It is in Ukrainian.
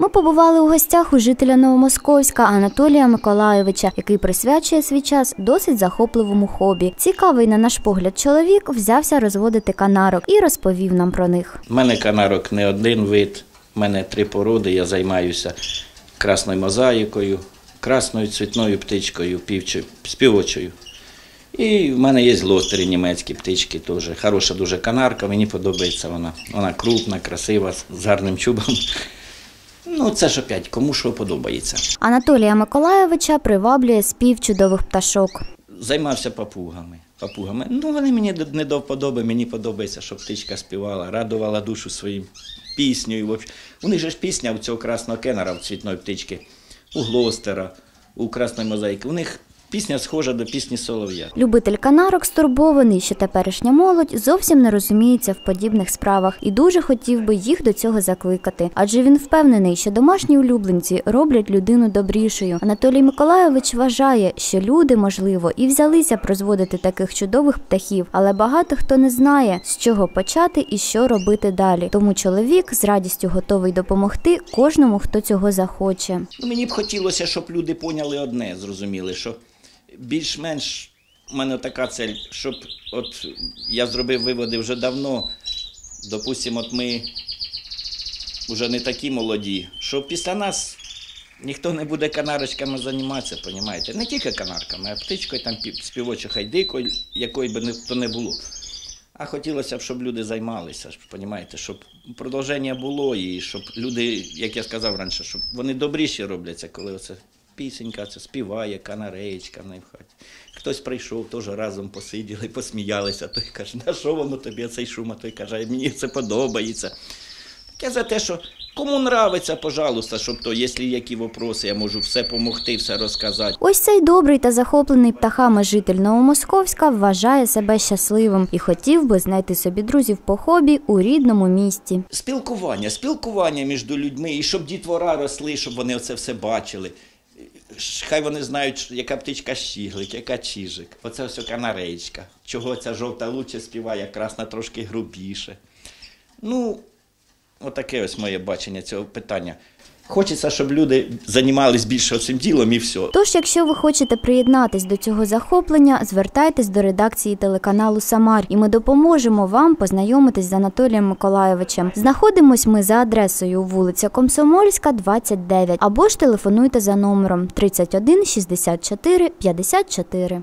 Ми побували у гостях у жителя Новомосковська Анатолія Миколайовича, який присвячує свій час досить захопливому хобі. Цікавий на наш погляд чоловік взявся розводити канарок і розповів нам про них. У мене канарок не один вид, у мене три породи, я займаюся красною мозаїкою, красною цвітною птичкою, півчою, співочою. І в мене є лостері німецькі птички теж. Хороша дуже канарка, мені подобається вона. Вона крупна, красива, з гарним чубом. Ну, це ж опять, кому що подобається. Анатолія Миколайовича приваблює спів чудових пташок. Займався папугами. Папугами. Ну, вони мені не до вподоби, мені подобається, щоб птичка співала, радувала душу своїм піснею. У них же ж пісня у цього красного кенера, в цвітної птички, у глостера, у красної мозаїки. У них пісня схожа до пісні Солов'я. Любитель канарок стурбований, що теперішня молодь зовсім не розуміється в подібних справах і дуже хотів би їх до цього закликати. Адже він впевнений, що домашні улюбленці роблять людину добрішою. Анатолій Миколайович вважає, що люди, можливо, і взялися б розводити таких чудових птахів, але багато хто не знає, з чого почати і що робити далі. Тому чоловік з радістю готовий допомогти кожному, хто цього захоче. Ну, мені б хотілося, щоб люди поняли одне, зрозуміли, що більш-менш у мене така цель, щоб от я зробив виводи вже давно. Допустимо, от ми вже не такі молоді, що після нас ніхто не буде канарочками займатися, понімаєте? Не тільки канарками, а птичкою, там пі- співочою хайдикою, якої би то не було. А хотілося б, щоб люди займалися, понімаєте, щоб продовження було і щоб люди, як я сказав раніше, щоб вони добріші робляться, коли оце пісенька, це співає, канареєчка в неї в хаті. Хтось прийшов, теж разом посиділи, посміялися, той каже, на що воно тобі цей шум, а той каже, мені це подобається. Я за те, що кому нравиться, пожалуйста, щоб то, якщо які вопроси, я можу все допомогти, все розказати. Ось цей добрий та захоплений птахами житель Новомосковська вважає себе щасливим і хотів би знайти собі друзів по хобі у рідному місті. Спілкування, спілкування між людьми, і щоб дітвора росли, щоб вони оце все бачили. Хай вони знають, яка птичка щіглик, яка чижик. Оце все канареєчка. Чого ця жовта лучше співає, красна трошки грубіше. Ну, отаке ось моє бачення цього питання. Хочеться, щоб люди займались більше цим ділом і все. Тож, якщо ви хочете приєднатись до цього захоплення, звертайтесь до редакції телеканалу Самар, і ми допоможемо вам познайомитись з Анатолієм Миколайовичем. Знаходимось ми за адресою вулиця Комсомольська, 29, або ж телефонуйте за номером 31 64 54.